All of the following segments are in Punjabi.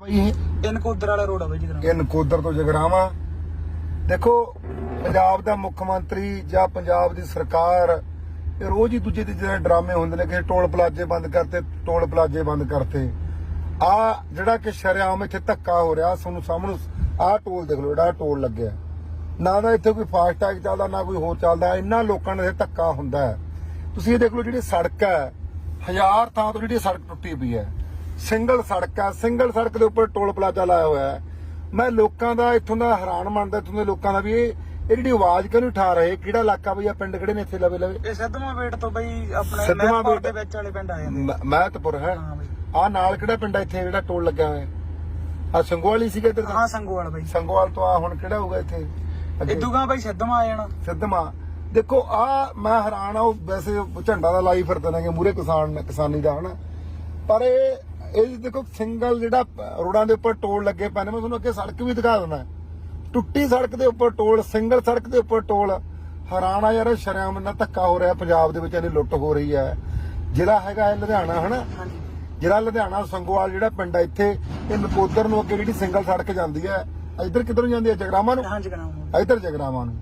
ਬਾਈ ਇਹ ਵਾਲਾ ਰੋਡ ਆ ਬਾਈ ਜੀ ਇਹ ਨਕੋਦਰ ਤੋਂ ਜਗਰਾਵਾ। ਦੇਖੋ, ਪੰਜਾਬ ਦਾ ਮੁੱਖ ਮੰਤਰੀ ਜਾਂ ਪੰਜਾਬ ਦੀ ਸਰਕਾਰ, ਇਹ ਰੋਜ਼ ਹੀ ਦੂਜੇ ਤੀਜੇ ਦਿਨ ਡਰਾਮੇ ਹੁੰਦੇ ਨੇ ਕਿ ਟੋਲ ਪਲਾਜ਼ੇ ਬੰਦ ਕਰਤੇ, ਟੋਲ ਪਲਾਜ਼ੇ ਬੰਦ ਕਰਤੇ। ਆ ਜਿਹੜਾ ਕਿ ਸ਼ਰੇਆਮ ਇੱਥੇ ਧੱਕਾ ਹੋ ਰਿਹਾ, ਤੁਹਾਨੂੰ ਸਾਹਮਣੇ ਆਹ ਟੋਲ ਦੇਖ ਲਓ, ਜਿਹੜਾ ਟੋਲ ਲੱਗਿਆ। ਨਾ ਤਾਂ ਇੱਥੇ ਕੋਈ ਫਾਸਟੈਗ ਚੱਲਦਾ, ਨਾ ਕੋਈ ਹੋਰ ਚੱਲਦਾ, ਇੰਨਾ ਲੋਕਾਂ ਨੂੰ ਇੱਥੇ ਧੱਕਾ ਹੁੰਦਾ ਹੈ। ਤੁਸੀਂ ਇਹ ਦੇਖ ਲਓ ਜਿਹੜੀ ਸੜਕ ਹੈ, ਹਜ਼ਾਰ ਥਾਂ ਤੋਂ ਜਿਹੜੀ ਸੜਕ ਟੁੱਟੀ ਪਈ ਹੈ। ਸਿੰਗਲ ਸੜਕ ਹੈ ਸਿੰਗਲ ਸੜਕ ਦੇ ਉੱਪਰ ਟੋਲ ਪਲਾਜ਼ਾ ਲਾਇਆ ਹੋਇਆ ਹੈ। ਮੈਂ ਲੋਕਾਂ ਦਾ ਇੱਥੋਂ ਦਾ ਹੈਰਾਨ ਮੰਨਦਾ ਇੱਥੋਂ ਦੇ ਲੋਕਾਂ ਦਾ ਵੀ ਇਹ ਇਹ ਜਿਹੜੀ ਆਵਾਜ਼ ਕਿਉਂ ਨਹੀਂ ਉਠਾ ਰਹੇ? ਕਿਹੜਾ ਇਲਾਕਾ ਬਈ ਆ ਪਿੰਡ ਕਿਹੜੇ ਨੇ ਇੱਥੇ ਲਵੇ ਲਵੇ? ਇਹ ਸਿੱਧਵਾਂ ਵੇਟ ਤੋਂ ਬਾਈ ਆਪਣੇ ਸਿੱਧਵਾਂ ਵੇਟ। ਦੇ ਵਿੱਚ ਵਾਲੇ ਪਿੰਡ ਆ ਜਾਂਦੇ ਮਹਿਤਪੁਰ ਹੈ। ਆ ਨਾਲ ਕਿਹੜਾ ਪਿੰਡ ਇੱਥੇ ਜਿਹੜਾ ਟੋਲ ਲੱਗਾ ਹੋਇਆ? ਆ ਸੰਗੋਵਾਲੀ ਸੀਗਾ ਇੱਧਰ ਹਾਂ ਸੰਗੋਵਾਲ ਬਾਈ। ਸੰਗੋਵਾਲ ਤੋਂ ਆ ਹੁਣ ਕਿਹੜਾ ਹੋਊਗਾ ਇੱਥੇ? ਇਦੂਗਾ ਬਾਈ ਸਿੱਧਵਾਂ ਆ ਜਾਣਾ। ਸਿੱਧਵਾਂ। ਦੇਖੋ ਆ ਮੈਂ ਹੈਰਾਨ ਆ ਉਹ ਵੈਸੇ ਝੰਡਾ ਦਾ ਲਾਈ ਫਿਰਦੇ ਨੇ ਮੂਰੇ ਕਿਸਾਨ ਕਿਸਾਨੀ ਦਾ ਹਨਾ? ਪਰ ਇਹ ਇਹ ਦੇਖੋ ਸਿੰਗਲ ਜਿਹੜਾ ਰੋਡਾਂ ਦੇ ਉੱਪਰ ਟੋਲ ਲੱਗੇ ਪਏ ਨੇ ਮੈਂ ਤੁਹਾਨੂੰ ਅੱਗੇ ਸੜਕ ਵੀ ਦਿਖਾ ਦਿੰਦਾ। ਟੁੱਟੀ ਸੜਕ ਦੇ ਉੱਪਰ ਟੋਲ ਸਿੰਗਲ ਸੜਕ ਦੇ ਉੱਪਰ ਟੋਲ। ਹੈਰਾਨ ਆ ਯਾਰ ਸ਼ਰਿਆਮ ਨਾਲ ਧੱਕਾ ਹੋ ਰਿਹਾ ਪੰਜਾਬ ਦੇ ਵਿੱਚ ਇਹਨੇ ਲੁੱਟ ਹੋ ਰਹੀ ਹੈ। ਜ਼ਿਲ੍ਹਾ ਹੈਗਾ ਇਹ ਲੁਧਿਆਣਾ ਹਨਾ? ਜਿਹੜਾ ਲੁਧਿਆਣਾ ਸੰਗੋਵਾਲ ਜਿਹੜਾ ਪਿੰਡ ਹੈ ਇੱਥੇ ਇਹ ਨਕੋਦਰ ਨੂੰ ਅੱਗੇ ਜਿਹੜੀ ਸਿੰਗਲ ਸੜਕ ਜਾਂਦੀ ਹੈ ਇੱਧਰ ਕਿੱਧਰ ਨੂੰ ਜਾਂਦੀ ਹੈ? ਜਗਰਾਮਾ ਨੂੰ? ਹਾਂਜੀ ਕਰਾਂ ਇੱਧਰ ਜਗਰਾਵਾਂ ਨੂੰ।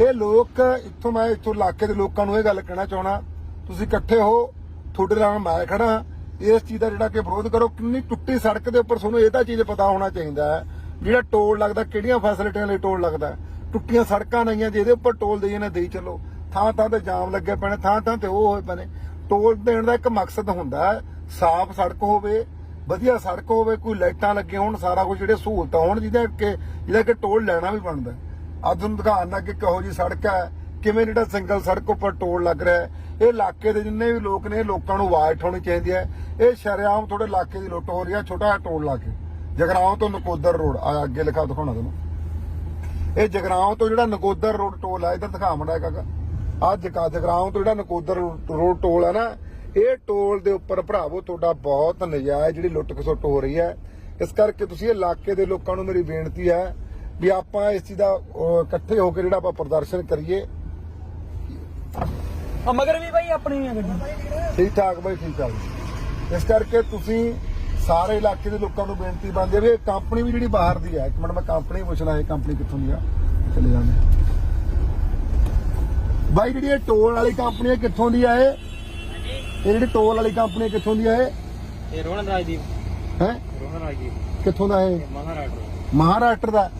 ਇਹ ਲੋਕ ਇੱਥੋਂ ਮੈਂ ਇੱਥੋਂ ਇਲਾਕੇ ਦੇ ਲੋਕਾਂ ਨੂੰ ਇਹ ਗੱਲ ਕਹਿਣਾ ਚਾਹਣਾ ਤੁਸੀਂ ਇਕੱਠੇ ਹੋ ਤੁਹਾਡੇ ਨਾਲ ਮੈਂ ਖੜਾ ਇਸ ਚੀਜ਼ ਦਾ ਜਿਹੜਾ ਕਿ ਵਿਰੋਧ ਕਰੋ, ਕਿੰਨੀ ਟੁੱਟੀ ਸੜਕ ਦੇ ਉੱਪਰ ਤੁਹਾਨੂੰ ਇਹ ਤਾਂ ਚੀਜ਼ ਪਤਾ ਹੋਣਾ ਚਾਹੀਦਾ ਹੈ, ਜਿਹੜਾ ਟੋਲ ਲੱਗਦਾ, ਕਿਹੜੀਆਂ ਫੈਸਿਲਿਟੀਆਂ ਲਈ ਟੋਲ ਲੱਗਦਾ ਟੁੱਟੀਆਂ ਸੜਕਾਂ ਨਹੀਂ ਜਿਹਦੇ ਉੱਪਰ ਟੋਲ ਦੇਈਏ ਨੇ ਦੇਈ ਚੱਲੋ। ਥਾਂ ਥਾਂ ਤੇ ਜਾਮ ਲੱਗੇ ਪੈਣੇ, ਥਾਂ ਥਾਂ ਤੇ ਉਹ ਹੋਏ ਪੈਣੇ। ਟੋਲ ਦੇਣ ਦਾ ਇੱਕ ਮਕਸਦ ਹੁੰਦਾ ਹੈ, ਸਾਫ਼ ਸੜਕ ਹੋਵੇ, ਵਧੀਆ ਸੜਕ ਹੋਵੇ, ਕੋਈ ਲਾਈਟਾਂ ਲੱਗੇ ਹੋਣ, ਸਾਰਾ ਕੁਝ ਜਿਹੜੇ ਸਹੂਲਤਾਂ ਹੋਣ, ਜਿਹਦੇ ਕਿ ਜਿਹੜਾ ਕਿ ਟੋਲ ਲੈਣਾ ਵੀ ਬਣਦਾ ਅੱਜ ਤੁਹਾਨੂੰ ਦਿਖਾਉਣ ਕਿ ਕਿਹੋ ਜੀ ਸੜਕ ਹੈ ਕਿਵੇਂ ਜਿਹੜਾ ਸਿੰਗਲ ਸੜਕ ਉੱਪਰ ਟੋਲ ਲੱਗ ਰਿਹਾ ਹੈ, ਇਹ ਇਲਾਕੇ ਦੇ ਜਿੰਨੇ ਵੀ ਲੋਕ ਨੇ ਲੋਕਾਂ ਨੂੰ ਆਵਾਜ਼ ਉਠਾਉਣੀ ਚਾਹੀਦੀ ਹੈ। ਇਹ ਸ਼ਰੇਆਮ ਤੁਹਾਡੇ ਇਲਾਕੇ ਦੀ ਲੁੱਟ ਹੋ ਰਹੀ ਹੈ, ਛੋਟਾ ਟੋਲ ਲਾ ਕੇ। ਜਗਰਾਉਂ ਤੋਂ ਨਕੋਦਰ ਰੋਡ, ਆ ਅੱਗੇ ਲਿਖਾ ਦਿਖਾਉਣਾ ਤੁਹਾਨੂੰ। ਇਹ ਜਗਰਾਉਂ ਤੋਂ ਜਿਹੜਾ ਨਕੋਦਰ ਰੋਡ ਟੋਲ ਆ, ਇਧਰ ਦਿਖਾ ਮੜਾ ਕਾਕਾ। ਆ ਜਗਾ, ਜਗਰਾਉਂ ਤੋਂ ਜਿਹੜਾ ਨਕੋਦਰ ਰੋਡ ਟੋਲ ਆ ਨਾ, ਇਹ ਟੋਲ ਦੇ ਉੱਪਰ ਭਰਾਵੋ, ਤੁਹਾਡਾ ਬਹੁਤ ਨਜਾਇਜ਼ ਜਿਹੜੀ ਲੁੱਟ ਖਸੁੱਟ ਹੋ ਰਹੀ ਹੈ। ਇਸ ਕਰਕੇ ਤੁਸੀਂ ਇਲਾਕੇ ਦੇ ਲੋਕਾਂ ਨੂੰ ਮੇਰੀ ਬੇਨਤੀ ਹੈ ਵੀ ਆਪਾਂ ਇਸ ਚੀਜ਼ ਦਾ ਇਕੱਠੇ ਹੋ ਕੇ ਜਿਹੜਾ ਆਪਾਂ ਪ੍ਰਦਰਸ਼ਨ ਕਰੀਏ। ਆ ਮਗਰ ਵੀ ਬਾਈ ਆਪਣੀ ਆ ਗੱਡੀ। ਠੀਕ ਠਾਕ ਬਾਈ ਠੀਕ ਠਾਕ। ਇਸ ਕਰਕੇ ਤੁਸੀਂ ਸਾਰੇ ਇਲਾਕੇ ਦੇ ਲੋਕਾਂ ਨੂੰ ਬੇਨਤੀ ਬਣਦੀ ਹੈ ਵੀ ਇਹ ਕੰਪਨੀ ਵੀ ਜਿਹੜੀ ਬਾਹਰ ਦੀ ਹੈ ਇੱਕ ਮਿੰਟ ਮੈਂ ਕੰਪਨੀ ਪੁੱਛਣਾ ਇਹ ਕੰਪਨੀ ਕਿੱਥੋਂ ਦੀ ਆ? ਚਲੇ ਜਾਂਦੇ ਹਾਂ। ਬਾਈ ਜਿਹੜੀ ਇਹ ਟੋਲ ਵਾਲੀ ਕੰਪਨੀ ਹੈ ਕਿੱਥੋਂ ਦੀ ਆ ਇਹ? ਇਹ ਜਿਹੜੀ ਟੋਲ ਵਾਲੀ ਕੰਪਨੀ ਹੈ ਕਿੱਥੋਂ ਦੀ ਆ ਇਹ? ਇਹ ਰੋਹਨ ਰਾਜਦੀਪ। ਹੈ? ਰੋਹਨ ਰਾਜਦੀਪ। ਕਿੱਥੋਂ ਦਾ ਇਹ? ਮਹਾਰਾਸ਼ਟਰ। ਮਹਾਰਾਸ਼ਟਰ ਦਾ।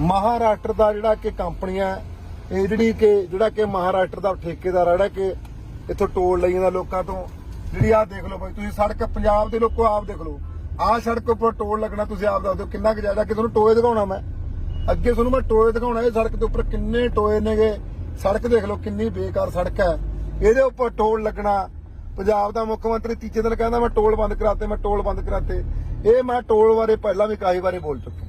ਮਹਾਰਾਸ਼ਟਰ ਦਾ ਜਿਹੜਾ ਕਿ ਕੰਪਨੀ ਹੈ ਇਹ ਜਿਹੜੀ ਕਿ ਜਿਹੜਾ ਕਿ ਮਹਾਰਾਸ਼ਟਰ ਦਾ ਠੇਕੇਦਾਰ ਜਿਹੜਾ ਕਿ ਇੱਥੋਂ ਟੋਲ ਲਈ ਜਾਂਦਾ ਲੋਕਾਂ ਤੋਂ, ਜਿਹੜੀ ਆਹ ਦੇਖ ਲਓ ਬਾਈ, ਤੁਸੀਂ ਸੜਕ ਪੰਜਾਬ ਦੇ ਲੋਕੋ ਆਪ ਦੇਖ ਲਓ। ਆਹ ਸੜਕ ਉੱਪਰ ਟੋਲ ਲੱਗਣਾ ਤੁਸੀਂ ਆਪ ਦੱਸ ਦਿਓ, ਕਿੰਨਾ ਕੁ ਜ਼ਿਆਦਾ ਕਿ ਤੁਹਾਨੂੰ ਟੋਏ ਦਿਖਾਉਣਾ ਮੈਂ? ਅੱਗੇ ਤੁਹਾਨੂੰ ਮੈਂ ਟੋਏ ਦਿਖਾਉਣਾ, ਇਹ ਸੜਕ ਦੇ ਉੱਪਰ ਕਿੰਨੇ ਟੋਏ ਨੇਗੇ? ਸੜਕ ਦੇਖ ਲਓ, ਕਿੰਨੀ ਬੇਕਾਰ ਸੜਕ ਹੈ। ਇਹਦੇ ਉੱਪਰ ਟੋਲ ਲੱਗਣਾ, ਪੰਜਾਬ ਦਾ ਮੁੱਖ ਮੰਤਰੀ ਤੀਜੇ ਦਿਨ ਕਹਿੰਦਾ ਮੈਂ ਟੋਲ ਬੰਦ ਕਰਾਤੇ, ਮੈਂ ਟੋਲ ਬੰਦ ਕਰਾਤੇ। ਇਹ ਮੈਂ ਟੋਲ ਬਾਰੇ ਪਹਿਲਾਂ ਵੀ ਕਾਹੀ ਬਾਰੇ ਬੋਲ ਚੁੱਕਾ।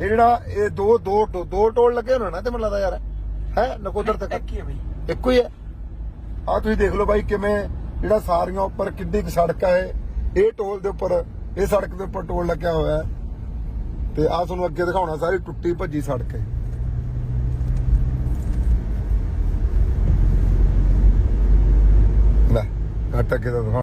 ਇਹ ਜਿਹੜਾ ਇਹ ਦੋ ਦੋ ਦੋ ਟੋਲ ਲੱਗੇ ਹੋਣੇ ਨਾ ਤੇ ਮੈਨੂੰ ਲੱਗਦਾ ਯਾਰ ਹੈ ਨਕੋਦਰ ਤੱਕ? ਇੱਕ ਹੀ ਆ ਬਾਈ। ਇੱਕੋ ਹੀ ਹੈ? ਆ ਤੁਸੀਂ ਦੇਖ ਲਓ ਬਾਈ ਕਿਵੇਂ ਜਿਹੜਾ ਸਾਰੀਆਂ ਉੱਪਰ ਕਿੱਡੀ ਕੁ ਸੜਕ ਹੈ ਇਹ। ਟੋਲ ਦੇ ਉੱਪਰ ਇਹ ਸੜਕ ਦੇ ਉੱਪਰ ਟੋਲ ਲੱਗਿਆ ਹੋਇਆ ਹੈ। ਤੇ ਆ ਤੁਹਾਨੂੰ ਅੱਗੇ ਦਿਖਾਉਣਾ ਸਾਰੀ ਟੁੱਟੀ ਭੱਜੀ ਸੜਕ ਹੈ। ਲੈ ਘੱਟ ਅੱਗੇ ਦਾ ਦਿਖਾਉਣਾ